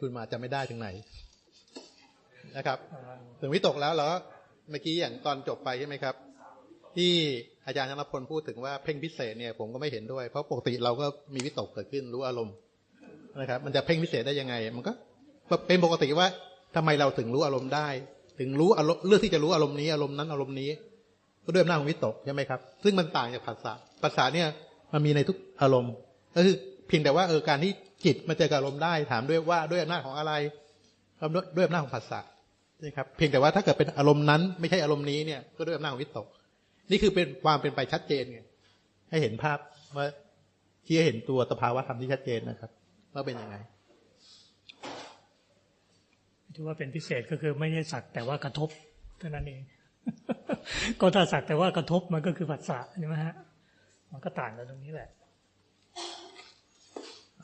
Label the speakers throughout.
Speaker 1: คุณมาจะไม่ได้ถึงไหนนะครับ ถึงวิตกแล้วเราก็เมื่อกี้อย่างตอนจบไปใช่ไหมครับ ที่อาจารย์ธนพลพูดถึงว่าเพ่งพิเศษเนี่ยผมก็ไม่เห็นด้วย เพราะปกติเราก็มีวิตกเกิดขึ้นรู้อารมณ์นะครับ มันจะเพ่งพิเศษได้ยังไง มันก็เป็นปกติว่าทำไมเราถึงรู้อารมณ์ได้ ถึงรู้อารมณ์เลือกที่จะรู้อารมณ์นี้อารมณ์นั้นอารมณ์นี้ก็ด้วยอำนาจของวิตกใช่ไหมครับซึ่งมันต่างจากภาษาภาษาเนี่ยมันมีในทุกอารมณ์ก็คือเพียงแต่ว่าเออการที่ จิตมาเจอกับอารมณ์ได้ ถามด้วยว่าด้วยอำนาจของอะไรด้วยอำนาจของภาษานี่ครับเพียงแต่ว่าถ้าเกิดเป็นอารมณ์นั้นไม่ใช่อารมณ์นี้เนี่ยก็ด้วยอำนาจของวิตก นี่คือเป็นความเป็นไปชัดเจนไงให้เห็นภาพว่าที่ให้เห็นตัวสภาวะธรรมที่ชัดเจนนะครับว่าเป็นยังไง
Speaker 2: ที่ว่าเป็นพิเศษก็คือไม่ใช่สักแต่ว่ากระทบเท่านั้นเอง ก็ถ้าสักแต่ว่ากระทบมันก็คือผัสสะใช่ไหมฮะมันก็ต่างกันตรงนี้แหละ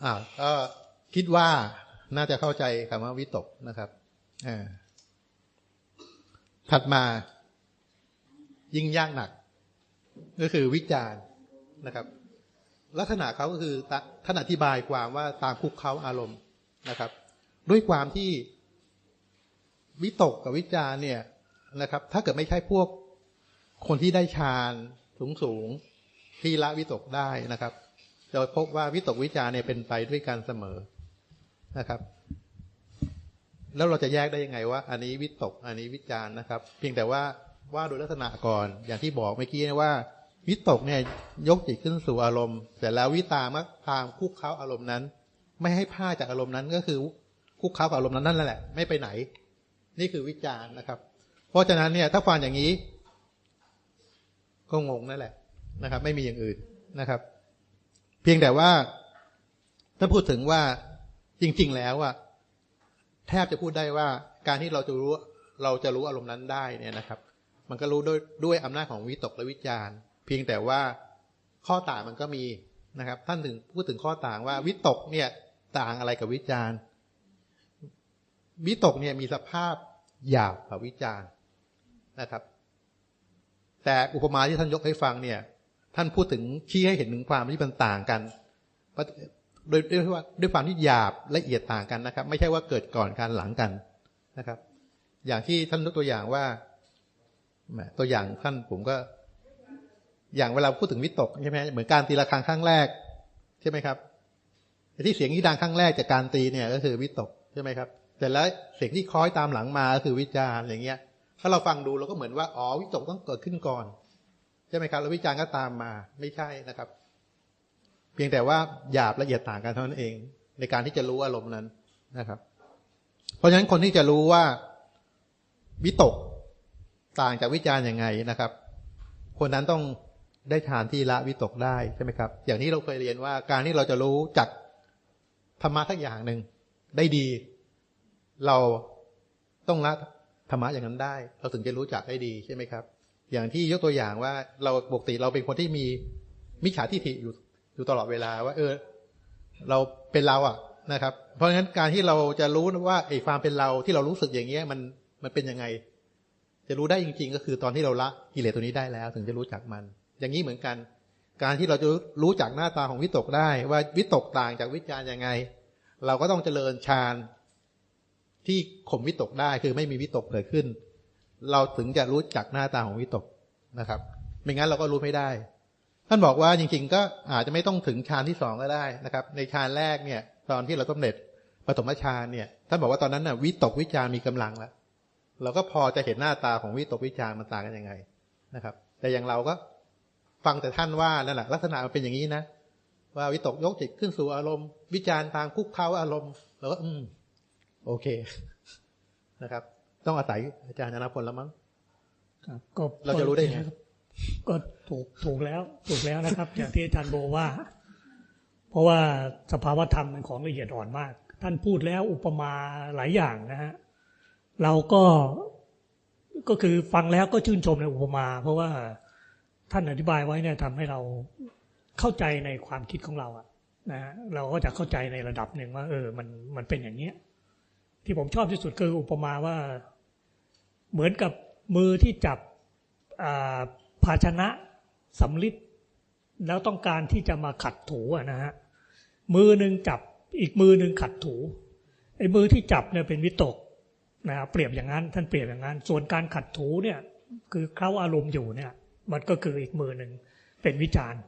Speaker 1: อ่าก็คิดว่าน่าจะเข้าใจคำว่าวิตกนะครับอ่าถัดมายิ่งยากหนัก ก็คือวิจารณ์นะครับ ลักษณะเขาก็คือท่านอธิบายความว่าตามคุกเขาอารมณ์นะครับ ด้วยความที่วิตกกับวิจารเนี่ยนะครับ ถ้าเกิดไม่ใช่พวกคนที่ได้ฌานสูงสูงที่ละวิตกได้นะครับ จะพบว่าวิตกวิจารเนี่ยเป็นไปด้วยกันเสมอนะครับ แล้วเราจะแยกได้ยังไงว่า อันนี้วิตกอันนี้วิจารนะครับ เพียงแต่ว่าว่าโดยลักษณะก่อนอย่างที่บอกเมื่อกี้ว่า วิตกเนี่ยยกจิตขึ้นสู่อารมณ์ แต่แล้ววิตามักตามคุกเขาอารมณ์นั้น ไม่ให้พลาดจากอารมณ์นั้นก็คือคุกเขากับอารมณ์นั้นนั่นแหละไม่ไปไหน นี่คือวิจารนะครับ เพราะฉะนั้นเนี่ยถ้าฟังอย่างนี้ ก็งงนั่นแหละนะครับ ไม่มีอย่างอื่นนะครับ พียงแต่ว่าถ้าพูดถึงว่าจริง ๆ แล้วอะแทบจะพูดได้ว่าการที่เราจะรู้เราจะรู้อารมณ์นั้นได้เนี่ยนะครับ มันก็รู้ด้วยด้วยอำนาจของวิตกและวิจารเพียงแต่ว่าข้อต่างมันก็มีนะครับ ท่านถึงพูดถึงข้อต่างว่าวิตกเนี่ยต่างอะไรกับวิจารวิตกเนี่ยมีสภาพหยาบกับวิจารนะครับ แต่อุปมาที่ท่านยกให้ฟังเนี่ย ท่านพูดถึงชี้ให้เห็นถึงความที่มันต่างกันโดยด้วยว่าด้วยความที่หยาบละเอียดต่างกันนะครับ ไม่ใช่ว่าเกิดก่อนการหลังกันนะครับ อย่างที่ท่านยกตัวอย่างว่าตัวอย่างท่านผมก็ อย่างเวลาพูดถึงวิตกใช่ไหมเหมือนการตีระฆังครั้งแรก ใช่ไหมครับที่เสียงที่ดังครั้งแรกจากการตีเนี่ย ก็คือวิตกใช่ไหมครับ แต่แล้วเสียงที่คล้อยตามหลังมาก็คือวิจารอย่างเงี้ย ถ้าเราฟังดูเราก็เหมือนว่าอ๋อวิตกต้องเกิดขึ้นก่อน ใช่ไหมครับแล้ววิจารณ์ก็ตามมาไม่ใช่นะครับ เพียงแต่ว่าหยาบละเอียดต่างกันเท่านั้นเอง ในการที่จะรู้อารมณ์นั้นนะครับ เพราะฉะนั้นคนที่จะรู้ว่าวิตกต่างจากวิจารณ์ยังไงนะครับ คนนั้นต้องได้ทานที่ละวิตกได้ใช่ไหมครับ อย่างที่เราเคยเรียนว่าการที่เราจะรู้จักธรรมะทักอย่างหนึ่งได้ดี เราต้องละธรรมะอย่างนั้นได้ เราถึงจะรู้จักได้ดีใช่ไหมครับ อย่างที่ยกตัวอย่างว่าเราปกติเราเป็นคนที่มีมิจฉาทิฏฐิอยู่อยู่ตลอดเวลาว่า เออ เราเป็นเราอะนะครับ เพราะฉะนั้นการที่เราจะรู้ว่าไอ้ความเป็นเราที่เรารู้สึกอย่างเงี้ยมันมันเป็นยังไง จะรู้ได้จริง ๆ ก็คือตอนที่เราละกิเลสตัวนี้ได้แล้ว ถึงจะรู้จักมัน อย่างนี้เหมือนกัน การที่เราจะรู้จักหน้าตาของวิตกได้ ว่าวิตกต่างจากวิจารยังไง เราก็ต้องเจริญฌานที่ข่มวิตกได้คือไม่มีวิตกเกิดขึ้น เราถึงจะรู้จักหน้าตาของวิตกนะครับ ไม่งั้นเราก็รู้ไม่ได้ ท่านบอกว่าจริง ๆ ก็อาจจะไม่ต้องถึงฌานที่สองก็ได้นะครับ ในฌานแรกเนี่ย ตอนที่เราต้มเร็จปฐมฌานเนี่ยท่านบอกว่าตอนนั้นน่ะวิตกวิจารมีกำลังแล้วเราก็พอจะเห็นหน้าตาของวิตกวิจารมันต่างกันยังไงนะครับ แต่อย่างเราก็ฟังแต่ท่านว่านั่นแหละลักษณะมันเป็นอย่างนี้นะว่าวิตกยกจิตขึ้นสู่อารมณ์ วิจารทางคุกเขาอารมณ์เราก็อืม โอเคนะครับ ต้องอาศัยอาจารย์ธนพลแล้วมั้งก็เราจะรู้ได้ไง
Speaker 2: ก็ถูกถูกแล้วถูกแล้วนะครับ อย่างที่อาจารย์โบว่า เพราะว่าสภาวธรรมเป็นของละเอียดอ่อนมาก ท่านพูดแล้วอุปมาหลายอย่างนะฮะเราก็ก็คือฟังแล้วก็ชื่นชมในอุปมา เพราะว่าท่านอธิบายไว้เนี่ยทำให้เราเข้าใจในความคิดของเราอะนะฮะเราก็จะเข้าใจในระดับหนึ่งว่า เออ มันมันเป็นอย่างเนี้ย ที่ผมชอบที่สุดคืออุปมาว่า เหมือนกับมือที่จับภาชนะสำลิดแล้วต้องการที่จะมาขัดถูนะฮะมือหนึ่งจับอีกมือหนึ่งขัดถูไอ้มือที่จับเนี่ยเป็นวิตกนะครับเปรียบอย่างนั้น ท่านเปรียบอย่างนั้น ส่วนการขัดถูเนี่ย คือเข้าอารมณ์อยู่เนี่ย มันก็คืออีกมือหนึ่งเป็นวิจารณ์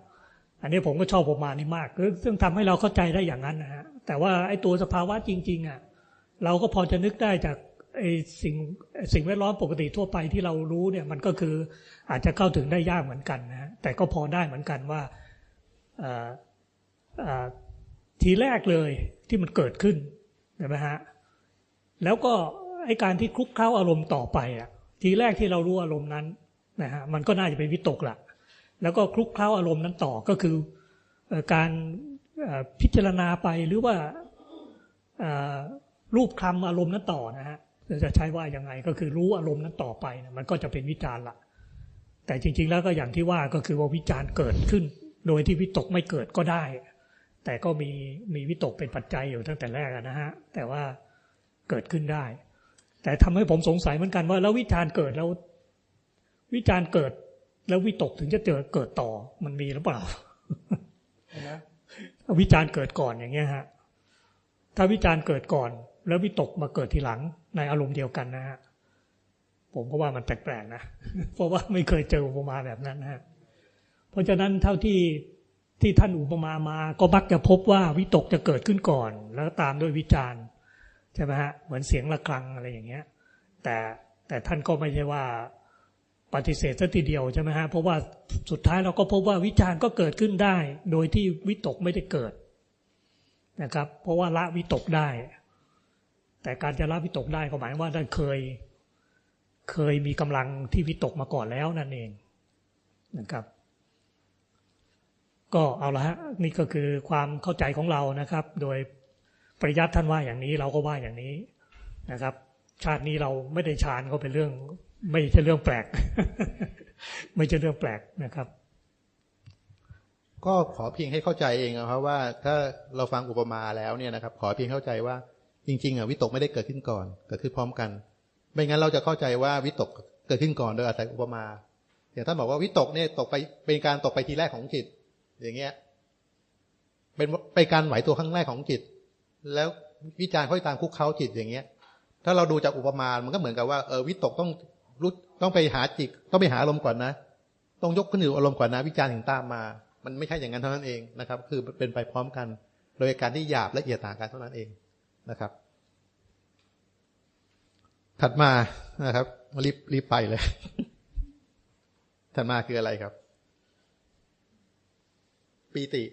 Speaker 2: อันนี้ผมก็ชอบประมาณนี้มากซึ่งทำให้เราเข้าใจได้อย่างนั้นนะฮะแต่ว่าไอ้ตัวสภาวะจริง ๆอะเราก็พอจะนึกได้จาก ไอ้สิ่งสิ่งแวดล้อมปกติทั่วไปที่เรารู้เนี่ยมันก็คืออาจจะเข้าถึงได้ยากเหมือนกันนะแต่ก็พอได้เหมือนกันว่าทีแรกเลยที่มันเกิดขึ้นใช่ไหมฮะแล้วก็ไอการที่คลุกเคล้าอารมณ์ต่อไปอะทีแรกที่เรารู้อารมณ์นั้นนะฮะมันก็น่าจะเป็นวิตกละแล้วก็คลุกเคล้าอารมณ์นั้นต่อก็คือการพิจารณาไปหรือว่ารูปคำอารมณ์นั้นต่อนะฮะ จะใช้ว่ายังไงก็คือรู้อารมณ์นั้นต่อไปนะมันก็จะเป็นวิจารณ์ละแต่จริง ๆ แล้วก็อย่างที่ว่าก็คือว่าวิจารณ์เกิดขึ้น โดยที่วิตกไม่เกิดก็ได้ แต่ก็มีมีวิตกเป็นปัจจัยอยู่ตั้งแต่แรกนะฮะแต่ว่าเกิดขึ้นได้ แต่ทำให้ผมสงสัยเหมือนกันว่าแล้ววิจารณ์เกิดแล้ว วิจารณ์เกิด แล้ววิตกถึงจะเจอเกิดต่อมันมีหรือเปล่านะวิจารณ์เกิดก่อนอย่างเงี้ยฮะถ้าวิจารณ์เกิดก่อน แล้ววิตกมาเกิดทีหลังในอารมณ์เดียวกันนะฮะผมก็ว่ามันแปลกๆนะ เพราะว่าไม่เคยเจออุปมาแบบนั้นนะฮะเพราะฉะนั้นเท่าที่ที่ท่านอุปมามาก็มักจะพบว่าวิตกจะเกิดขึ้นก่อน แล้วตามด้วยวิจารณ์ใช่ไหมฮะเหมือนเสียงระฆังอะไรอย่างเงี้ย แต่แต่ท่านก็ไม่ใช่ว่าปฏิเสธซะทีเดียวใช่ไหมฮะเพราะว่าสุดท้ายเราก็พบว่าวิจารณ์ก็เกิดขึ้นได้ โดยที่วิตกไม่ได้เกิดนะครับ เพราะว่าละวิตกได้ แต่การจะละวิตกได้ก็หมายว่าท่านเคย เคยมีกำลังที่วิตกมาก่อนแล้วนั่นเองนะครับ ก็เอาละฮะนี่ก็คือความเข้าใจของเรานะครับ โดยปริยัติท่านว่าอย่างนี้เราก็ว่าอย่างนี้นะครับ ชาตินี้เราไม่ได้ฌานก็เป็นเรื่อง ไม่ใช่เรื่องแปลก ไม่ใช่เรื่องแปลกนะครับ
Speaker 1: ก็ขอเพียงให้เข้าใจเองนะครับว่าถ้าเราฟังอุปมาแล้วเนี่ยนะครับ ขอเพียงเข้าใจว่า จริงๆอะวิตกไม่ได้เกิดขึ้นก่อนเกิดขึ้นพร้อมกัน ไม่งั้นเราจะเข้าใจว่าวิตกเกิดขึ้นก่อนโดยอาศัยอุปมาอย่างท่านบอกว่าวิตกเนี่ยตกไปเป็นการตกไปทีแรกของจิต อย่างเงี้ย เป็นเป็นการไหวตัวครั้งแรกของจิต แล้ววิจารณ์ค่อยตามคุกเขาจิตอย่างเงี้ย ถ้าเราดูจากอุปมา มันก็เหมือนกับว่าเออวิตกต้องรู้ต้องไปหาจิต ต้องไปหาอารมณ์ก่อนนะ ต้องยกขึ้นอยู่อารมณ์ก่อนนะ วิจารณ์ถึงตามมา มันไม่ใช่อย่างนั้นเท่านั้นเองนะครับ คือเป็นไปพร้อมกัน โดยการที่หยาบละเอียดต่างกันเท่านั้นเอง นะครับ ถัดมานะครับ รีบรีบไปเลย ถัดมาคืออะไรครับ ปีติ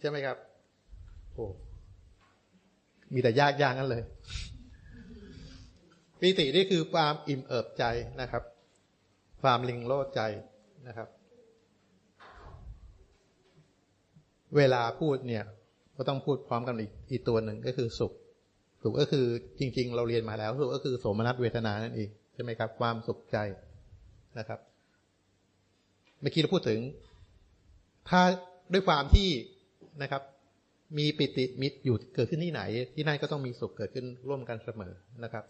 Speaker 1: ใช่ไหมครับโอ้มีแต่ยากยากนั่นเลย ปีตินี่คือความอิ่มเอิบใจนะครับ ความลิงโลดใจนะครับ เวลาพูดเนี่ย ก็ต้องพูดพร้อมกันอีกอีกตัวหนึ่งก็คือสุข สุขก็คือจริง ๆ เราเรียนมาแล้ว สุขก็คือโสมนัสเวทนานั่นเองใช่ไหมครับ ความสุขใจนะครับ เมื่อกี้เราพูดถึง ถ้าด้วยความที่นะครับ มีปิติมิตรอยู่เกิดขึ้นที่ไหน ที่นั่นก็ต้องมีสุขเกิดขึ้นร่วมกันเสมอนะครับ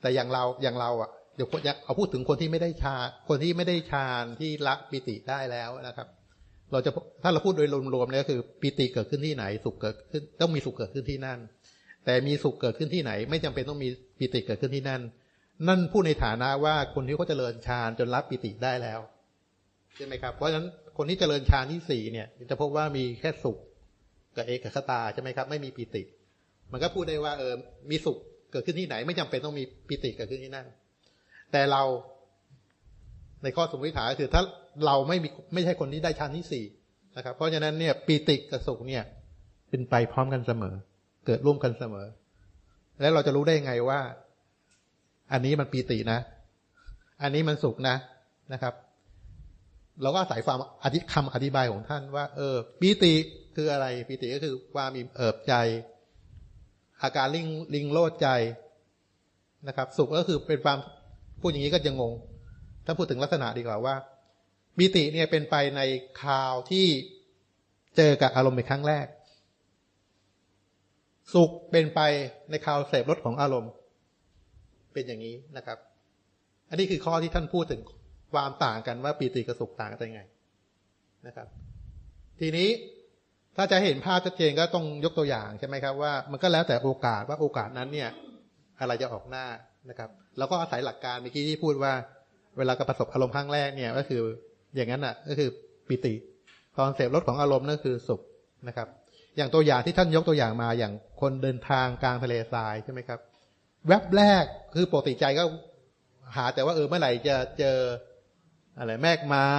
Speaker 1: แต่อย่างเราอย่างเราอะเดี๋ยวเอาพูดถึงคนที่ไม่ได้ฌาคนที่ไม่ได้ฌานที่ละปิติได้แล้วนะครับ เราจะถ้าเราพูดโดยรวมๆเนี่ยคือปิติเกิดขึ้นที่ไหน สุขเกิดขึ้นต้องมีสุขเกิดขึ้นที่นั่น แต่มีสุขเกิดขึ้นที่ไหน ไม่จำเป็นต้องมีปิติเกิดขึ้นที่นั่น นั่นพูดในฐานะว่าคนที่เขาเจริญฌานจนรับปิติได้แล้วใช่ไหมครับเพราะฉะนั้นคนที่เจริญฌานที่สี่เนี่ย จะพบว่ามีแค่สุขกับเอกคตาใช่ไหมครับ ไม่มีปิติ มันก็พูดได้ว่าเออมีสุขเกิดขึ้นที่ไหน ไม่จำเป็นต้องมีปิติเกิดขึ้นที่นั่น แต่เราในข้อสมมติฐานคือถ้า เราไม่มีไม่ใช่คนที่ได้ชั้นที่สี่นะครับ เพราะฉะนั้นเนี่ยปิติกับสุขเนี่ยเป็นไปพร้อมกันเสมอ เกิดร่วมกันเสมอ แล้วเราจะรู้ได้ไงว่า อันนี้มันปีตินะ อันนี้มันสุขนะนะครับ เราก็อาศัยความอธิคำอธิบายของท่านว่า เออปีติคืออะไรปีติก็คือความอิ่มเอิบใจ อาการลิงลิงโลดใจนะครับ สุขก็คือเป็นความพูดอย่างนี้ก็จะงง ถ้าพูดถึงลักษณะดีกว่าว่า ปีติเนี่ยเป็นไปในคราวที่เจอกับอารมณ์ในครั้งแรก สุขเป็นไปในคราวเสพรสของอารมณ์ เป็นอย่างนี้นะครับ อันนี้คือข้อที่ท่านพูดถึงความต่างกันว่าปีติกับสุขต่างกันยังไงนะครับ ทีนี้ถ้าจะเห็นภาพชัดเจนก็ต้องยกตัวอย่างใช่ไหมครับว่ามันก็แล้วแต่โอกาสว่าโอกาสนั้นเนี่ย อะไรจะออกหน้านะครับ แล้วก็อาศัยหลักการเมื่อกี้ที่พูดว่า เวลากระประสบอารมณ์ครั้งแรกเนี่ยก็คือ อย่างนั้นอะ ก็คือปิติ ตอนเสพรสของอารมณ์นั่นคือสุขนะครับ อย่างตัวอย่างที่ท่านยกตัวอย่างมาอย่างคนเดินทางกลางทะเลทรายใช่ไหมครับ แวบแรกคือปกติใจก็หาแต่ว่าเออเมื่อไหร่จะเจออะไรแมกไม้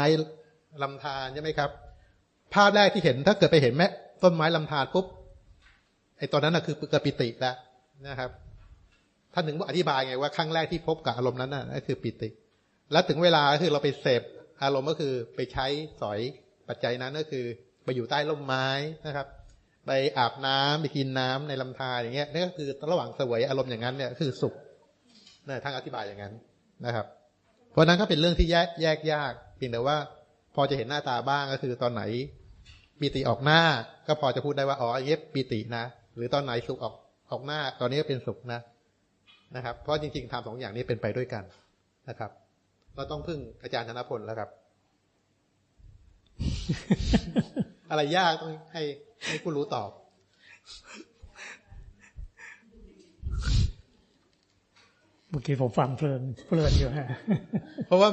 Speaker 1: ลำธารใช่ไหมครับ ภาพแรกที่เห็นถ้าเกิดไปเห็นแม่ต้นไม้ลำธารปุ๊บไอ้ตอนนั้นนะคือเกิดปิติแล้วนะครับท่านถึงอธิบายไงว่าครั้งแรกที่พบกับอารมณ์นั้นน่ะนั่นคือปิติ แล้วถึงเวลาก็คือเราไปเสพ อารมณ์ก็คือไปใช้สอยปัจจัยนั้นก็คือ ไปอยู่ใต้ร่มไม้นะครับ ไปอาบน้ำไปกินน้ำในลำธารอย่างเงี้ยนี่ก็คือระหว่างสวยอารมณ์อย่างนั้นเนี่ยคือสุขนะทานอธิบายอย่างนั้นนะครับ เพราะนั้นก็เป็นเรื่องที่แยกแยกยากเพียงแต่ว่า พอจะเห็นหน้าตาบ้างก็คือตอนไหนปีติออกหน้า ก็พอจะพูดได้ว่าอ๋ออันนี้ปีตินะ หรือตอนไหนสุขออกออกหน้า ตอนนี้ก็เป็นสุขนะนะครับ เพราะจริงๆทำสองอย่างนี้เป็นไปด้วยกันนะครับ เราต้องพึ่งอาจารย์ธนพลแล้วครับ อะไรยากต้องให้ให้ผู้รู้ตอบ
Speaker 2: เมื่อกี้ผมฟังเพลินเพลินอยู่ฮะ
Speaker 1: เพราะว่า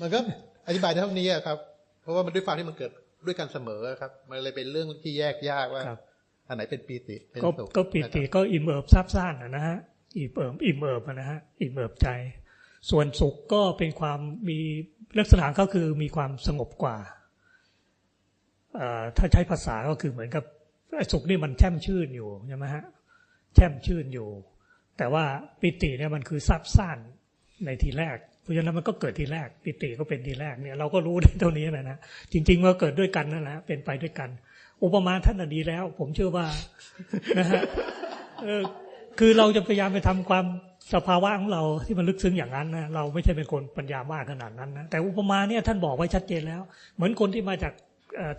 Speaker 1: มันก็อธิบายได้เท่านี้อะครับ เพราะว่ามันด้วยความที่มันเกิดด้วยกันเสมอครับ มันเลยเป็นเรื่องที่แยกยากว่า
Speaker 2: ครับ
Speaker 1: อันไหนเป็นปีติเป็น
Speaker 2: ก็
Speaker 1: สุข
Speaker 2: ก็ปิติ
Speaker 1: นะครับ
Speaker 2: ก็อิ่มเอิบซาบซ่านอะนะฮะอิ่มเอิบอิ่มเอิบอะนะฮะอิ่มเอิบใจ ส่วนสุขก็เป็นความมีลักษณะก็คือมีความสงบกว่า ถ้าใช้ภาษาก็คือเหมือนกับสุขนี่มันแช่มชื่นอยู่ใช่ไหมฮะแช่มชื่นอยู่ แต่ว่าปิติเนี่ยมันคือซับซ่านในทีแรก เพราะฉะนั้นมันก็เกิดทีแรก ปิติก็เป็นทีแรกเนี่ยเราก็รู้ได้เท่านี้นะนะจริงๆว่าเกิดด้วยกันนั่นแหละเป็นไปด้วยกัน อุปมาท่านดีแล้ว ผมเชื่อว่านะฮะคือเราจะพยายามไปทำความ สภาวะของเราที่มันลึกซึ้งอย่างนั้นนะเราไม่ใช่เป็นคนปัญญามากขนาดนั้นนะแต่อุปมาเนี่ยท่านบอกไว้ชัดเจนแล้ว เหมือนคนที่มาจาก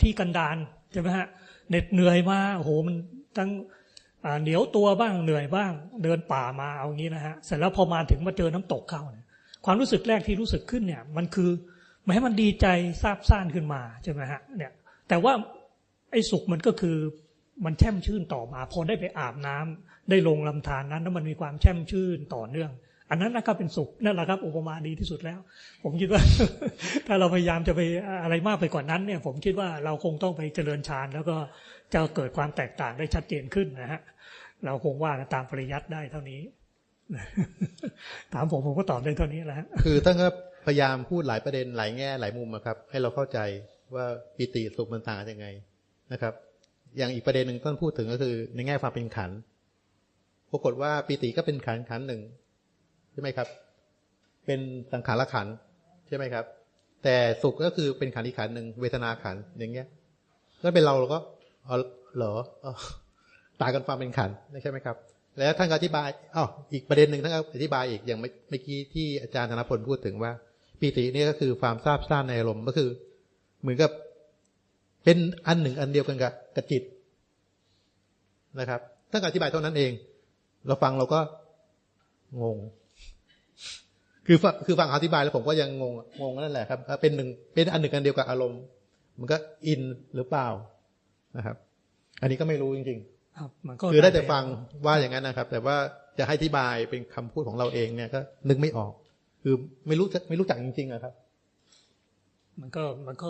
Speaker 2: ที่กันดารใช่ไหมฮะเหน็ดเหนื่อยมาโอ้โหมันทั้งเหนียวตัวบ้างเหนื่อยบ้าง เดินป่ามาเอางี้นะฮะเสร็จแล้วพอมาถึงมาเจอน้ำตกเข้าเนี่ยความรู้สึกแรกที่รู้สึกขึ้นเนี่ย มันคือแม้มันดีใจซาบซ่านขึ้นมาใช่ไหมฮะเนี่ยแต่ว่าไอ้สุขมันก็คือมันแช่มชื่นต่อมาพอได้ไปอาบน้ำ ได้ลงลำธารนั้นแล้วมันมีความแช่มชื่นต่อเนื่อง อันนั้นนะครับเป็นสุขนั่นแหละครับอุปมาดีที่สุดแล้ว ผมคิดว่า ถ้าเราพยายามจะไปอะไรมากไปกว่านั้นเนี่ย ผมคิดว่าเราคงต้องไปเจริญฌานแล้วก็จะเกิดความแตกต่างได้ชัดเจนขึ้นนะฮะเราคงว่ากันตามปริยัติได้เท่านี้ถามผมผมก็ตอบได้เท่านี้แหละ
Speaker 1: คือท่านก็พยายามพูดหลายประเด็นหลายแง่หลายมุมอะครับ ให้เราเข้าใจว่าปิติสุขมันต่างยังไงนะครับ อย่างอีกประเด็นหนึ่งท่านพูดถึงก็คือในแง่ความเป็นขันธ์ ปรากฏว่าปิติก็เป็นขันขันหนึ่งใช่ไหมครับ เป็นสังขารขันใช่ไหมครับ แต่สุขก็คือเป็นขันอีกขันหนึ่งเวทนาขันอย่างเงี้ยถ้าเป็นเราเราก็อ๋อเหรอต่างกันความเป็นขันใช่ไหมครับ แล้วท่านอธิบายอ้าวอีกประเด็นหนึ่งท่านอธิบายอีกอย่างเมื่อกี้ที่อาจารย์ธนพลพูดถึงว่า ปีตินี่ก็คือความทราบซ่านในอารมณ์ก็คือ เหมือนกับเป็นอันหนึ่งอันเดียวกันกับกับจิตนะครับท่านอธิบายเท่านั้นเอง เราฟังเราก็งง คือฟังคือฟังเขาอธิบายแล้วผมก็ยังงงงงนั่นแหละครับ เป็นหนึ่งเป็นอันหนึ่งอันเดียวกับอารมณ์ มันก็อินหรือเปล่านะครับ อันนี้ก็ไม่รู้จริง ๆ
Speaker 2: ครับ มันก็
Speaker 1: คือได้แต่ฟังว่าอย่างนั้นนะครับ แต่ว่าจะให้อธิบายเป็นคำพูดของเราเองเนี่ยก็นึกไม่ออก คือไม่รู้จะไม่รู้จักจริงๆอะครับ
Speaker 2: มันก็มันก็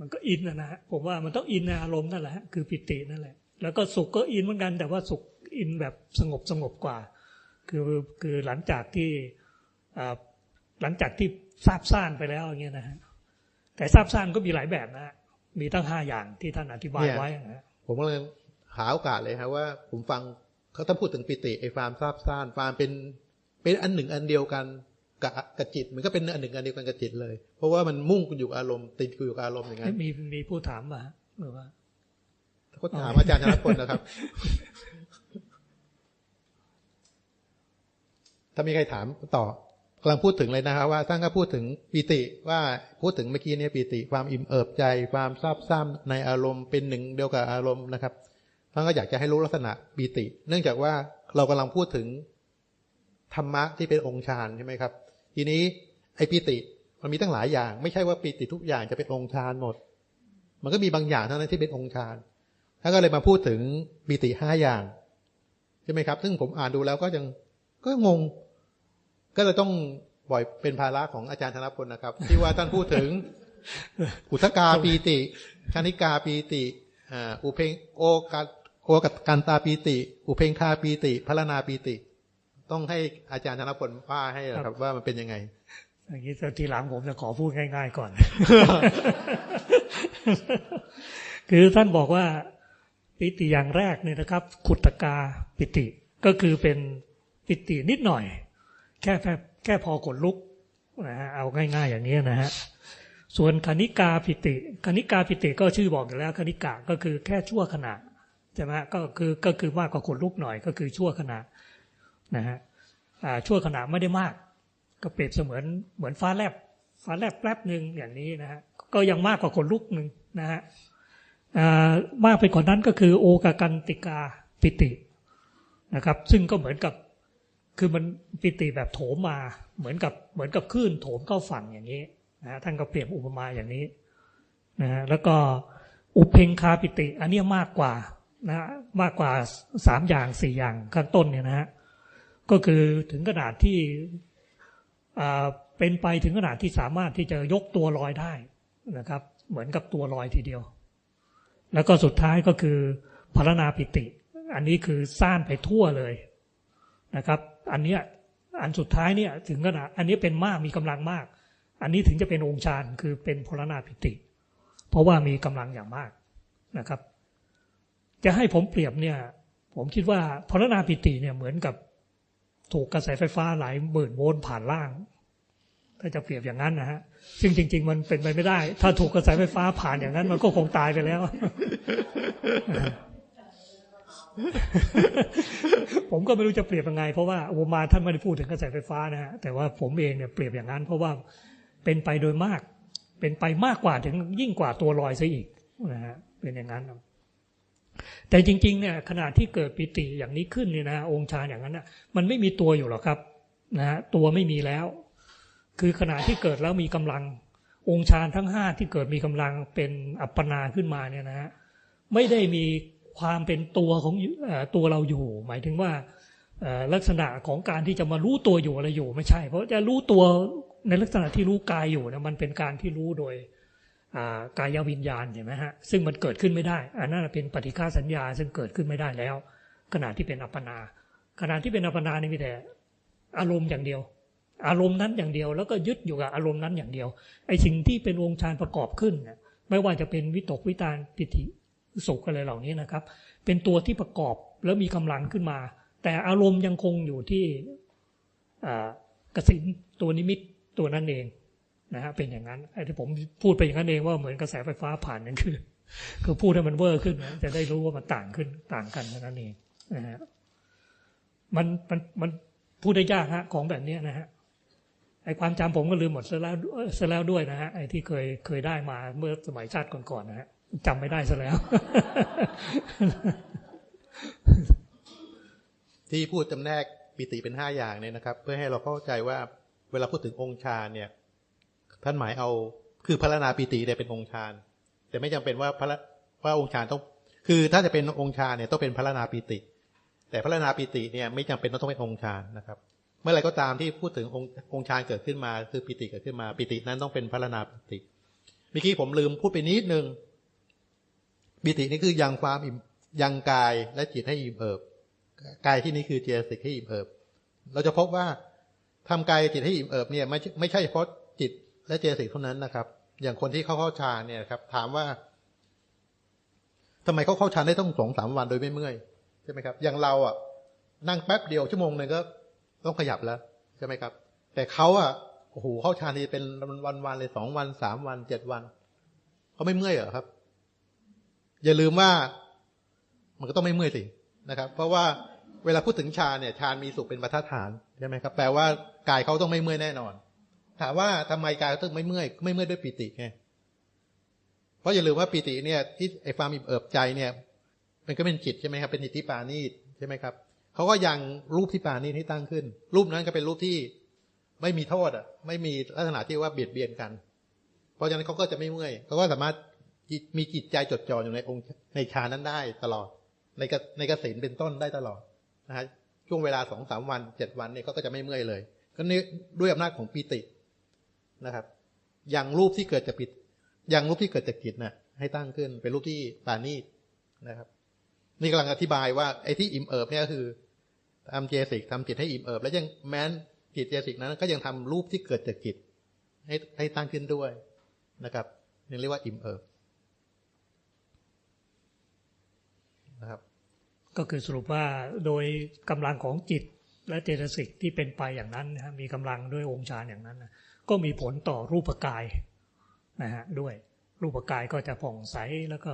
Speaker 2: มันก็อินนะนะฮะผมว่ามันต้องอินในอารมณ์นั่นแหละฮะคือปิตินั่นแหละ แล้วก็สุขก็อินเหมือนกันแต่ว่าสุข อินแบบสงบสงบกว่า คือคือหลังจากที่อ่าหลังจากที่ทราบซ่านไปแล้วอย่างเงี้ยนะฮะแต่ทราบซ่านก็มีหลายแบบนะฮะมีตั้งห้าอย่างที่ท่านอธิบาย
Speaker 1: เนี่ย
Speaker 2: ไว้นะฮะ
Speaker 1: ผมก็เลยหาโอกาสเลยครับว่า ผมฟังเขาต้องพูดถึงปิติไอ้ความทราบซ่านความเป็นเป็นอันหนึ่งอันเดียวกันกับกับจิต มันก็เป็นอันหนึ่งอันเดียวกันกับจิตเลย เพราะว่ามันมุ่งอยู่กับอารมณ์ติดอยู่กับอารมณ์อย่างนั้น
Speaker 2: มีมีผู้ถามมาฮะหรือว่า
Speaker 1: ก็ถามอาจารย์ธนพลนะครับ ถ้ามีใครถามต่อกำลังพูดถึงเลยนะครับว่าท่านก็พูดถึงปีติว่าพูดถึงเมื่อกี้เนี้ปีติ ความอิ่มเอิบใจ ความซาบซ่าในอารมณ์เป็นหนึ่งเดียวกับอารมณ์นะครับท่านก็อยากจะให้รู้ลักษณะปีติ เนื่องจากว่าเรากำลังพูดถึงธรรมะที่เป็นองค์ฌานใช่ไหมครับ ทีนี้ไอ้ปีติมันมีตั้งหลายอย่าง ไม่ใช่ว่าปีติทุกอย่างจะเป็นองค์ฌานหมด มันก็มีบางอย่างเท่านั้นที่เป็นองค์ฌานท่านก็เลยมาพูดถึงปีติห้าอย่างใช่ไหมครับ ซึ่งผมอ่านดูแล้วก็ยัง ก็งง ก็เลยต้องปล่อยเป็นภาระของอาจารย์ธนพลนะครับ ที่ว่าท่านพูดถึง อุทกาปีติคณิกาปีติอ่าอุเพงโอกาโอกับกันตาปีติ อุเพงคาปีติพรนาปีติ ต้องให้อาจารย์ธนพลว่าให้เหรอครับว่ามันเป็นยังไง
Speaker 2: อย่างนี้ทีหลังผมจะขอพูดง่าย ๆ ก่อน คือท่านบอกว่า ปิติอย่างแรกเนี่ยนะครับ ขุตกาปิติก็คือเป็น ปิตินิดหน่อยแค่แค่แค่พอขนลุกนะฮะเอาง่ายๆอย่างนี้นะฮะส่วนคณิกาปิติ คณิกาปิติก็ชื่อบอกอยู่แล้วคณิกาก็คือแค่ชั่วขณะใช่ไหมก็คือก็คือมากกว่าขนลุกหน่อยก็คือชั่วขณะนะฮะอ่าชั่วขณะไม่ได้มาก ก็เปรียบเสมือนเหมือนฟ้าแลบฟ้าแลบแป๊บหนึ่งอย่างนี้นะฮะก็ยังมากกว่าคนลุกหนึ่งนะฮะอ่ามากไปกว่านั้นก็คือโอกากันติกาปิตินะครับ ซึ่งก็เหมือนกับ คือมันปิติแบบโถมมาเหมือนกับเหมือนกับคลื่นโถมเข้าฝั่งอย่างนี้นะท่านก็เปรียบอุปมาอย่างนี้นะฮะแล้วก็อุเพงคาปิติ อันนี้มากกว่านะมากกว่าสามอย่างสี่อย่างข้างต้นเนี่ยนะฮะก็คือถึงขนาดที่อ่าเป็นไปถึงขนาดที่สามารถที่จะยกตัวลอยได้นะครับ เหมือนกับตัวลอยทีเดียว แล้วก็สุดท้ายก็คือพารณาปิติ อันนี้คือซ่านไปทั่วเลยนะครับ อันเนี้ยอันสุดท้ายเนี่ยถึงขนาดอันนี้เป็นมากมีกำลังมาก อันนี้ถึงจะเป็นองค์ฌานคือเป็นพารณาปิติ เพราะว่ามีกำลังอย่างมากนะครับ จะให้ผมเปรียบเนี่ย ผมคิดว่าพารณาปิติเนี่ยเหมือนกับถูกกระแสไฟฟ้าหลายหมื่นโวลต์ผ่านล่าง ถ้าจะเปรียบอย่างนั้นนะฮะซึ่งจริง ๆ มันเป็นไปไม่ได้ ถ้าถูกกระแสไฟฟ้าผ่านอย่างนั้น มันก็คงตายไปแล้ว ผมก็ไม่รู้จะเปรียบยังไง เพราะว่าโอมาท่านไม่ได้พูดถึงกระแสไฟฟ้านะฮะแต่ว่าผมเองเนี่ยเปรียบอย่างนั้น เพราะว่าเป็นไปโดยมาก เป็นไปมากกว่าถึงยิ่งกว่าตัวลอยซะอีกนะฮะเป็นอย่างนั้นแต่จริงๆเนี่ยขณะที่เกิดปิติอย่างนี้ขึ้นเนี่ยนะองค์ฌานอย่างนั้นนะมันไม่มีตัวอยู่หรอกครับนะฮะตัวไม่มีแล้ว คือขณะที่เกิดแล้วมีกำลังองค์ฌานทั้งห้าที่เกิดมีกำลังเป็นอัปปนาขึ้นมาเนี่ยนะฮะไม่ได้มี ความเป็นตัวของตัวเราอยู่ หมายถึงว่าลักษณะของการที่จะมารู้ตัวอยู่อะไรอยู่ไม่ใช่ เพราะจะรู้ตัวในลักษณะที่รู้กายอยู่นี่ยมันเป็นการที่รู้โดยอ่ากายวิญญาณเห็นไหมฮะซึ่งมันเกิดขึ้นไม่ได้ อันนั้นเป็นปฏิฆาสัญญา ซึ่งเกิดขึ้นไม่ได้แล้ว ขณะที่เป็นอัปปนา ขณะที่เป็นอัปปนานี่มีแต่อารมณ์อย่างเดียว อารมณ์นั้นอย่างเดียว แล้วก็ยึดอยู่กับอารมณ์นั้นอย่างเดียวไอ้สิ่งที่เป็นองค์ฌานประกอบขึ้นไม่ว่าจะเป็นวิตกวิตารปิติ สุขอะไรเหล่านี้นะครับ เป็นตัวที่ประกอบแล้วมีกำลังขึ้นมา แต่อารมณ์ยังคงอยู่ที่กสินตัวนิมิตตัวนั้นเองนะฮะเป็นอย่างนั้นไอ้ที่ผมพูดไปอย่างนั้นเองว่าเหมือนกระแสไฟฟ้าผ่านนั่นคือ คือพูดให้มันเวอร์ขึ้นนะจะได้รู้ว่ามันต่างขึ้นต่างกันนั้นเองนะฮะมันมันมันพูดได้ยากฮะของแบบเนี้ยนะฮะไอ้ความจำผมก็ลืมหมดซะแล้วเอ่อซะแล้วด้วยนะฮะไอ้ที่เคยเคยได้มาเมื่อสมัยชาติก่อนๆนะฮะ จำไม่ได้ซะแล้ว
Speaker 1: ที่พูดจำแนกปิติเป็นห้าอย่างเนี่ยนะครับ เพื่อให้เราเข้าใจว่าเวลาพูดถึงองค์ฌานเนี่ย ท่านหมายเอาคือพระนาปีติเนี่ยเป็นองค์ฌานแต่ไม่จำเป็นว่าพระว่าองค์ฌานต้อง คือถ้าจะเป็นองค์ฌานเนี่ยต้องเป็นพระนาปีติ แต่พระนาปีติเนี่ยไม่จำเป็นต้องเป็นองค์ฌานนะครับ เมื่อไรก็ตามที่พูดถึงองค์องค์ฌานเกิดขึ้นมา คือปิติเกิดขึ้นมา ปิตินั้นต้องเป็นพระนาปีติเมื่อกี้ผมลืมพูดไปนิดนึง ปิตินี่คือยังความอิ่มยังกายและจิตให้อิ่มเอิบกายที่นี้คือเจตสิกให้อิ่มเอิบ เราจะพบว่าทำกายจิตให้อิ่มเอิบเนี่ยไม่ไม่ใช่เฉพาะจิตและเจตสิกเท่านั้นนะครับ อย่างคนที่เข้าเข้าฌานเนี่ยครับ ถามว่าทำไมเขาเข้าฌานได้ต้องสองสามวันโดยไม่เมื่อยใช่ไหมครับ อย่างเราอะ นั่งแป๊บเดียวชั่วโมงหนึ่งก็ต้องขยับแล้วใช่ไหมครับ แต่เขาอะโอ้โหเข้าฌานนี่เป็นวันวันๆเลยสองวันสามวันเจ็ดวันเขาไม่เมื่อยเหรอครับ อย่าลืมว่ามันก็ต้องไม่เมื่อยสินะครับ เพราะว่าเวลาพูดถึงฌานเนี่ยฌานมีสุขเป็นประทัดฐานใช่ไหมครับแปลว่ากายเขาต้องไม่เมื่อยแน่นอน ถามว่าทำไมกายเขาต้องไม่เมื่อย ไม่เมื่อยด้วยปีติไงเพราะอย่าลืมว่าปีติเนี่ยที่ไอ้ความอิ่มเอิบใจเนี่ย มันก็เป็นจิตใช่ไหมครับ เป็นจิตที่ปาณีตใช่ไหมครับเขาก็ยังรูปที่ปาณีตให้ตั้งขึ้น รูปนั้นก็เป็นรูปที่ไม่มีโทษอะ ไม่มีลักษณะที่ว่าเบียดเบียนกัน เพราะฉะนั้นเขาก็จะไม่เมื่อยเขาก็สามารถ มีจิตใจจดจ่ออยู่ในองค์ในฌานนั้นได้ตลอด ในกในกสินเป็นต้นได้ตลอดนะฮะช่วงเวลาสองสามวันเจ็ดวันเนี่ยเขาก็จะไม่เมื่อยเลย ก็นี่ด้วยอำนาจของปีตินะครับ อย่างรูปที่เกิดจากปิดอย่างรูปที่เกิดจากจิตน่ะให้ตั้งขึ้นเป็นรูปที่ปานีตนะครับ นี่กำลังอธิบายว่าไอ้ที่อิ่มเอิบเนี่ยก็คือทำเจสิกทำจิตให้อิ่มเอิบ แล้วยังแม้นจิตเจสิกนั้นก็ยังทำรูปที่เกิดจากจิตให้ให้ตั้งขึ้นด้วยนะครับนี่เรียกว่าอิ่มเอิบ
Speaker 2: ก็คือสรุปว่าโดยกำลังของจิตและเจตสิกที่เป็นไปอย่างนั้นนะมีกำลังด้วยองค์ฌานอย่างนั้นนะก็มีผลต่อรูปกายนะฮะด้วยรูปกายก็จะผ่องใสแล้วก็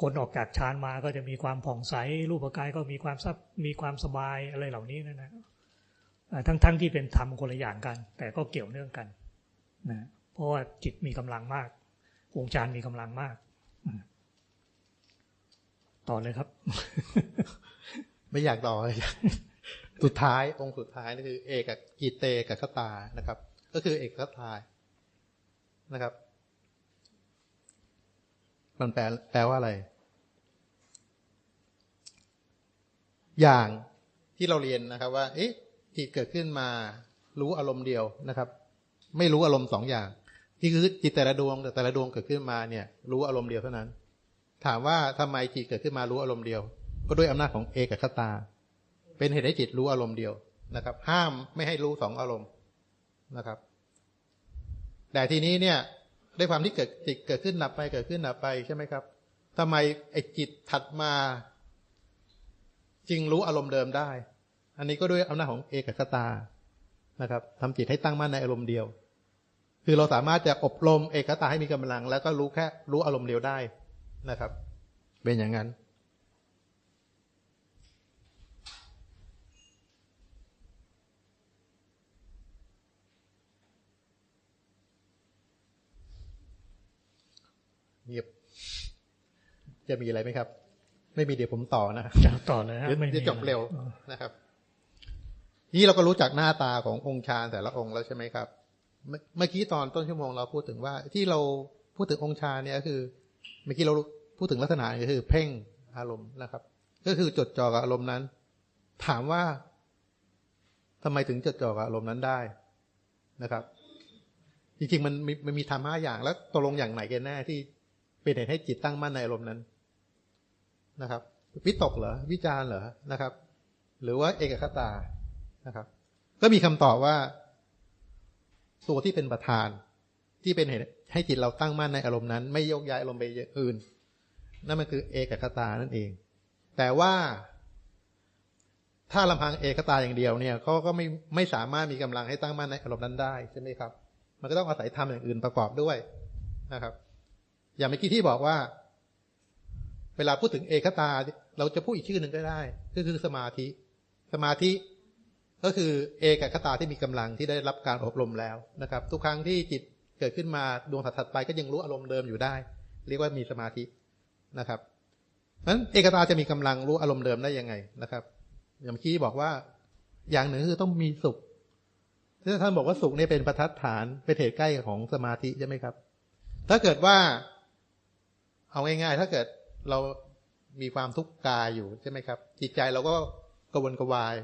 Speaker 2: คนออกจากฌานมาก็จะมีความผ่องใส รูปกายก็มีความซับมีความสบายอะไรเหล่านี้นะนะทั้งทั้งที่เป็นธรรมคนละอย่างกัน แต่ก็เกี่ยวเนื่องกันนะเพราะว่าจิตมีกำลังมากองค์ฌานมีกำลังมากอื ต่อเลยครับ
Speaker 1: ไม่อยากต่อเลยสุดท้ายองค์สุดท้ายนี่คือ เอกกีเตกับคตานะครับ ก็คือเอกคตานะครับ มันแปลแปลว่าอะไร อย่างที่เราเรียนนะครับ ว่า เอ๊ะจิตเกิดขึ้นมารู้อารมณ์เดียวนะครับ ไม่รู้อารมณ์สองอย่างนี่คือจิตแต่ละดวงแต่แต่ละดวงเกิดขึ้นมาเนี่ย รู้อารมณ์เดียวเท่านั้น ถามว่าทำไมจิตเกิดขึ้นมารู้อารมณ์เดียว ก็ด้วยอำนาจของเอกคตา เป็นเหตุให้จิตรู้อารมณ์เดียวนะครับ ห้ามไม่ให้รู้สองอารมณ์นะครับ แต่ทีนี้เนี่ยด้วยความที่เกิดจิตเกิดขึ้นดับไปเกิดขึ้นดับไปใช่ไหมครับทำไมไอ้จิตถัดมาจึงรู้อารมณ์เดิมได้ อันนี้ก็ด้วยอำนาจของเอกคตานะครับทำจิตให้ตั้งมั่นในอารมณ์เดียว คือเราสามารถจะอบรมเอกคตาให้มีกำลัง แล้วก็รู้แค่รู้อารมณ์เดียวได้ นะครับ เป็นอย่างนั้น เงียบ จะมีอะไรไหมครับ ไม่มีเดี๋ยวผมต่อนะ
Speaker 2: จะต่อเลยฮะ
Speaker 1: เดี๋ยว
Speaker 2: ไม่มี
Speaker 1: จะจบเร็ว
Speaker 2: อ๋อ
Speaker 1: นะครับนี่เราก็รู้จักหน้าตาขององค์ฌานแต่ละองค์แล้วใช่ไหมครับ เมื่อเมื่อกี้ตอนต้นชั่วโมงเราพูดถึงว่าที่เราพูดถึงองค์ฌานเนี่ยก็คือ เมื่อกี้เรา พูดถึงลักษณะก็คือเพ่งอารมณ์นะครับ ก็คือจดจ่อกับอารมณ์นั้น ถามว่าทำไมถึงจดจ่อกับอารมณ์นั้นได้นะครับ จริงๆมันมีมันมีธรรมห้าอย่างแล้วตกลงอย่างไหนกันแน่ที่เป็นเหตุให้จิตตั้งมั่นในอารมณ์นั้นนะครับวิตกเหรอวิจารเหรอนะครับ หรือว่าเอกคตานะครับ ก็มีคำตอบว่า ตัวที่เป็นประธานที่เป็นเหตุให้จิตเราตั้งมั่นในอารมณ์นั้น ไม่โยกย้ายอารมณ์ไปอื่น นั่นมันคือเอกคตานั่นเอง แต่ว่าถ้าลำพังเอกตาอย่างเดียวเนี่ยเขาก็ไม่ไม่สามารถมีกำลังให้ตั้งมั่นในอารมณ์นั้นได้ใช่ไหมครับ มันก็ต้องอาศัยทำอย่างอื่นประกอบด้วยนะครับ อย่างเมื่อกี้ที่บอกว่า เวลาพูดถึงเอกตา เราจะพูดอีกชื่อหนึ่งก็ได้ ก็คือสมาธิ สมาธิก็คือเอกคตาที่มีกำลังที่ได้รับการอบรมแล้วนะครับ ทุกครั้งที่จิตเกิดขึ้นมาดวงถัดๆไปก็ยังรู้อารมณ์เดิมอยู่ได้ เรียกว่ามีสมาธิ นะครับนั้นเอกตาจะมีกำลังรู้อารมณ์เดิมได้ยังไงนะครับ อย่างเมื่อกี้บอกว่าอย่างหนึ่งคือต้องมีสุขถ้าท่านบอกว่าสุขเนี่ยเป็นประทัดฐานเป็นเหตุใกล้ของสมาธิใช่ไหมครับ ถ้าเกิดว่า เอาง่ายๆ ถ้าเกิดเรามีความทุกข์กายอยู่ใช่ไหมครับ จิตใจเราก็กระวนกระวาย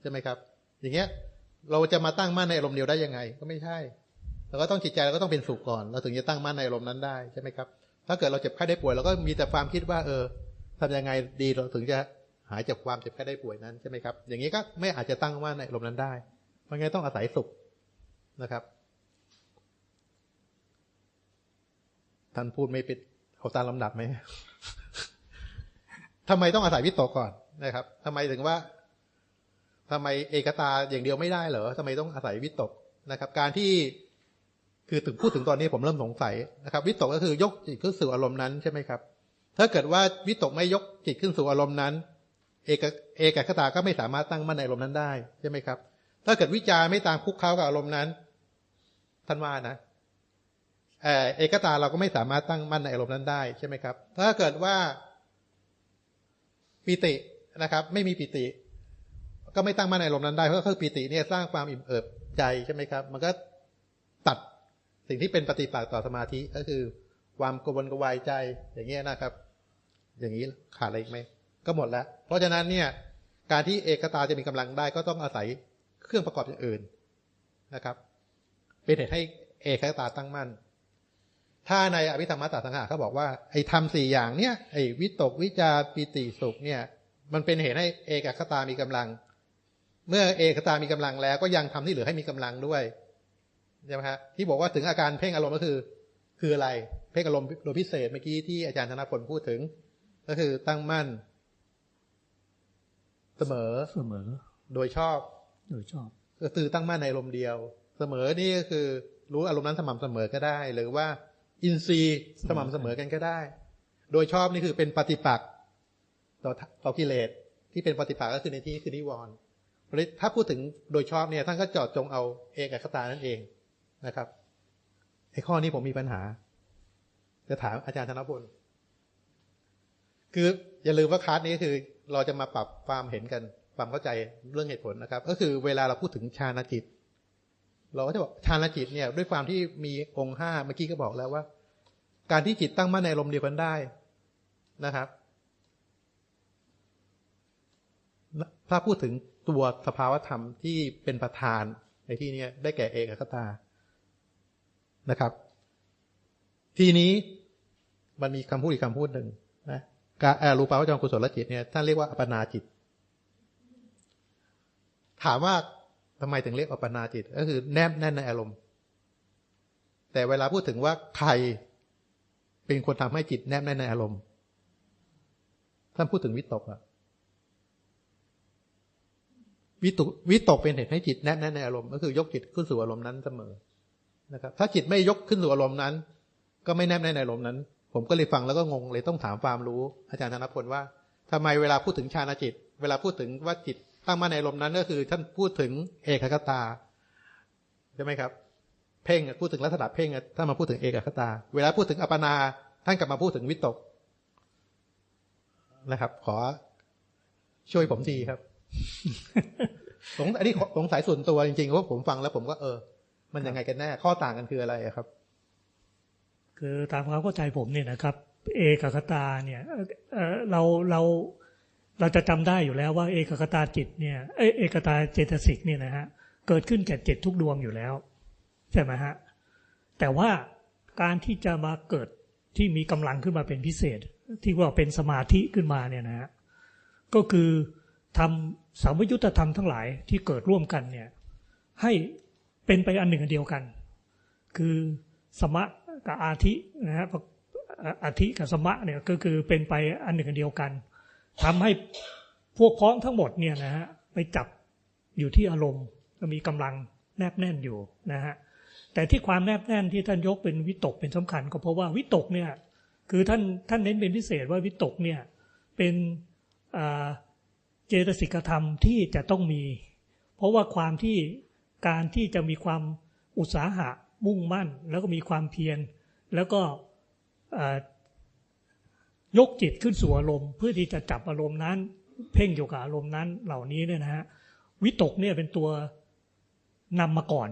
Speaker 1: ใช่ไหมครับ อย่างเงี้ย เราจะมาตั้งมั่นในอารมณ์เดียวได้ยังไง ก็ไม่ใช่เราก็ต้องจิตใจเราก็ต้องเป็นสุขก่อน เราถึงจะตั้งมั่นในอารมณ์นั้นได้ใช่ไหมครับ ถ้าเกิดเราเจ็บไข้ได้ป่วยเราก็มีแต่ความคิดว่า เออทำยังไงดีเราถึงจะหายจากความเจ็บไข้ได้ป่วยนั้นใช่ไหมครับ อย่างนี้ก็ไม่อาจจะตั้งมั่นในอารมนั้นได้เพราะงั้นต้องอาศัยสุขนะครับ ท่านพูดไม่ปิดเอาตามลำดับไหมทำไมต้องอาศัยวิตกก่อนนะครับทำไมถึงว่าทำไมเอกตาอย่างเดียวไม่ได้เหรอทำไมต้องอาศัยวิตกนะครับ การที่ คือถึงพูดถึงตอนนี้ผมเริ่มสงสัยนะครับ วิตกก็คือยกจิตขึ้นสู่อารมณ์นั้นใช่ไหมครับ ถ้าเกิดว่าวิตกไม่ยกจิตขึ้นสู่อารมณ์นั้น เอกเอกคตาก็ไม่สามารถตั้งมั่นในอารมณ์นั้นได้ใช่ไหมครับ ถ้าเกิดวิจารไม่ตามคุกเข้ากับอารมณ์นั้นท่านว่านะเอเอกตาเราก็ไม่สามารถตั้งมั่นในอารมณ์นั้นได้ใช่ไหมครับ ถ้าเกิดว่าปิตินะครับ ไม่มีปิติ ก็ไม่ตั้งมั่นในอารมณ์นั้นได้เพราะคือปิติเนี่ยสร้างความอิ่มเอิบใจใช่ไหมครับ มันก็ตัด สิ่งที่เป็นปฏิปักษ์ต่อสมาธิก็คือ ความกวนกวายใจอย่างเงี้ยนะครับ อย่างนี้ขาดอะไรอีกไหมก็หมดแล้ว เพราะฉะนั้นเนี่ย การที่เอกตาจะมีกำลังได้ก็ต้องอาศัยเครื่องประกอบอย่างอื่นนะครับ เป็นเหตุให้เอกตาตั้งมั่น ถ้าในอภิธรรมมัตตสังหาเขาบอกว่าไอ้ทำสี่อย่างเนี่ยไอ้วิตกวิจารปิติสุขเนี่ย มันเป็นเหตุให้เอกคตามีกำลัง เมื่อเอกตามีกำลังแล้วก็ยังทำที่เหลือให้มีกำลังด้วย ใช่ไหมฮะที่บอกว่าถึงอาการเพ่งอารมณ์ก็คือ คืออะไร เพ่งอารมณ์โดยพิเศษเมื่อกี้ที่อาจารย์ธนพลพูดถึง ก็คือตั้งมั่น เสมอ
Speaker 2: เสมอ
Speaker 1: โดยชอบ
Speaker 2: โดยชอบ
Speaker 1: ก็คือตั้งมั่นในอารมณ์เดียว เสมอนี่ก็คือรู้อารมณ์นั้นสม่ำเสมอก็ได้ หรือว่า อินทรีย์สม่ำเสมอกันก็ได้ โดยชอบนี่คือเป็นปฏิปักษ์ต่อต่อกิเลสที่เป็นปฏิปักษ์ก็คือในที่นี้คือนิวรณ์เพราะฉะนั้นถ้าพูดถึงโดยชอบเนี่ยท่านก็เจาะจงเอาเอกคตานั่นเอง นะครับไอ้ข้อนี้ผมมีปัญหา จะถามอาจารย์ธนพลคืออย่าลืมว่าคลาสนี้คือเราจะมาปรับความเห็นกันความเข้าใจเรื่องเหตุผลนะครับ ก็คือเวลาเราพูดถึงฌานจิต เราก็จะบอกฌานจิตเนี่ย ด้วยความที่มีองค์ห้าเมื่อกี้ก็บอกแล้วว่า การที่จิตตั้งมั่นในลมเดียวกันได้นะครับ ถ้าพูดถึงตัวสภาวธรรมที่เป็นประธานในที่นี้ได้แก่เอกคตา นะครับ ทีนี้มันมีคำพูดอีกคำพูดหนึ่งนะการรูปาวจรกุศลจิตเนี่ยท่านเรียกว่าอัปนาจิต ถามว่าทำไมถึงเรียกอัปนาจิต ก็คือแนบแน่นในอารมณ์ แต่เวลาพูดถึงว่าใครเป็นคนทำให้จิตแนบแน่นในอารมณ์ ท่านพูดถึงวิตกอะวิตกวิตกเป็นเหตุให้จิตแนบแน่นในอารมณ์ ก็คือยกจิตขึ้นสู่อารมณ์นั้นเสมอ นะครับ ถ้าจิตไม่ยกขึ้นสู่อารมณ์นั้น ก็ไม่แนบแน่นในอารมณ์นั้น ผมก็เลยฟังแล้วก็งงเลยต้องถามความรู้ อาจารย์ธนพลว่าทำไมเวลาพูดถึงฌานจิต เวลาพูดถึงว่าจิตตั้งมาในอารมณ์นั้น ก็คือ ท่านพูดถึงเอกคตาใช่ไหมครับ เพ่งพูดถึงลักษณะเพ่งถ้ามาพูดถึงเอกคตา เวลาพูดถึงอัปปนา ท่านกลับมาพูดถึงวิตกนะครับ ขอช่วยผมทีครับสงอันนี้สงสัยส่วนตัวจริงๆว่าผมฟังแล้วผมก็เออ มันยังไงกันแน่ ข้อต่างกันคืออะไรอะครับ
Speaker 2: คือตามความเข้าใจผมเนี่ยนะครับ เอกคตาเนี่ยเอ่อเอ่อเราเราเราจะจำได้อยู่แล้วว่า เอกคตาจิตเนี่ยเอยเอกตาเจตสิกเนี่ยนะฮะเกิดขึ้นแก่จิตทุกดวงอยู่แล้ว ใช่ไหมฮะแต่ว่าการที่จะมาเกิดที่มีกำลังขึ้นมาเป็นพิเศษ ที่ว่าเป็นสมาธิขึ้นมาเนี่ยนะฮะก็คือทำสามยุตธรรมทั้งหลายที่เกิดร่วมกันเนี่ยให้ เป็นไปอันหนึ่งอันเดียวกัน คือสมะกับอาทินะฮะอาทิกับสมะเนี่ยก็คือเป็นไปอันหนึ่งอันเดียวกันทำให้พวกพ้องทั้งหมดเนี่ยนะฮะไปจับอยู่ที่อารมณ์ก็มีกำลังแนบแน่นอยู่นะฮะแต่ที่ความแนบแน่นที่ท่านยกเป็นวิตกเป็นสำคัญ ก็เพราะว่าวิตกเนี่ยคือท่านท่านเน้นเป็นพิเศษว่าวิตกเนี่ยเป็นเจตสิกธรรมที่จะต้องมี เพราะว่าความที่ การที่จะมีความอุตสาหะมุ่งมั่น แล้วก็มีความเพียร แล้วก็ยกจิตขึ้นสู่อารมณ์ เพื่อที่จะจับอารมณ์นั้น เพ่งอยู่กับอารมณ์นั้นเหล่านี้เนี่ยนะฮะวิตกเนี่ยเป็นตัวนำมาก่อน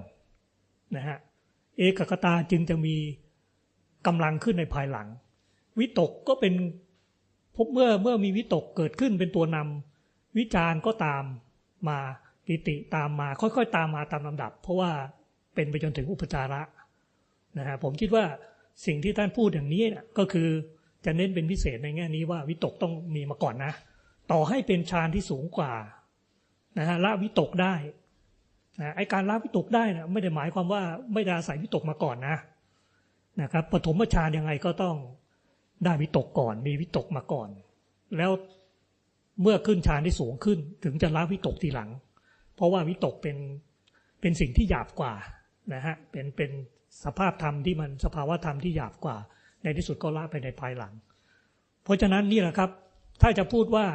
Speaker 2: นะฮะเอกคตาจึงจะมีกำลังขึ้นในภายหลัง วิตกก็เป็นพบเมื่อเมื่อมีวิตกเกิดขึ้นเป็นตัวนำวิจารณ์ก็ตามมา ปิติตามมาค่อยๆ ตามมาตามลำดับ เพราะว่าเป็นไปจนถึงอุปจาระนะฮะผมคิดว่าสิ่งที่ท่านพูดอย่างนี้นะก็คือจะเน้นเป็นพิเศษในแง่นี้ว่าวิตกต้องมีมาก่อนนะ ต่อให้เป็นฌานที่สูงกว่านะฮะละวิตกได้นะไอการละวิตกได้นะไม่ได้หมายความว่าไม่ได้อาศัยวิตกมาก่อนนะนะครับปฐมฌานยังไงก็ต้องได้วิตกก่อน มีวิตกมาก่อน แล้วเมื่อขึ้นฌานที่สูงขึ้น ถึงจะละวิตกทีหลัง ราะว่าวิตกเป็นเป็นสิ่งที่หยาบกว่านะฮะเป็นเป็นสภาพธรรมที่มันสภาวะธรรมที่หยาบกว่า ในที่สุดก็ละไปในภายหลัง เพราะฉะนั้นนี่แหละครับ ถ้าจะพูดว่า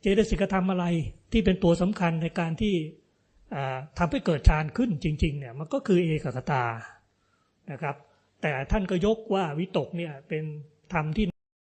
Speaker 2: เจตสิกธรรมอะไรที่เป็นตัวสำคัญในการที่ทำให้เกิดฌานขึ้นจริง ๆ เนี่ยมันก็คือเอกคตานะครับ แต่ท่านก็ยกว่าวิตกเนี่ยเป็นธรรมที่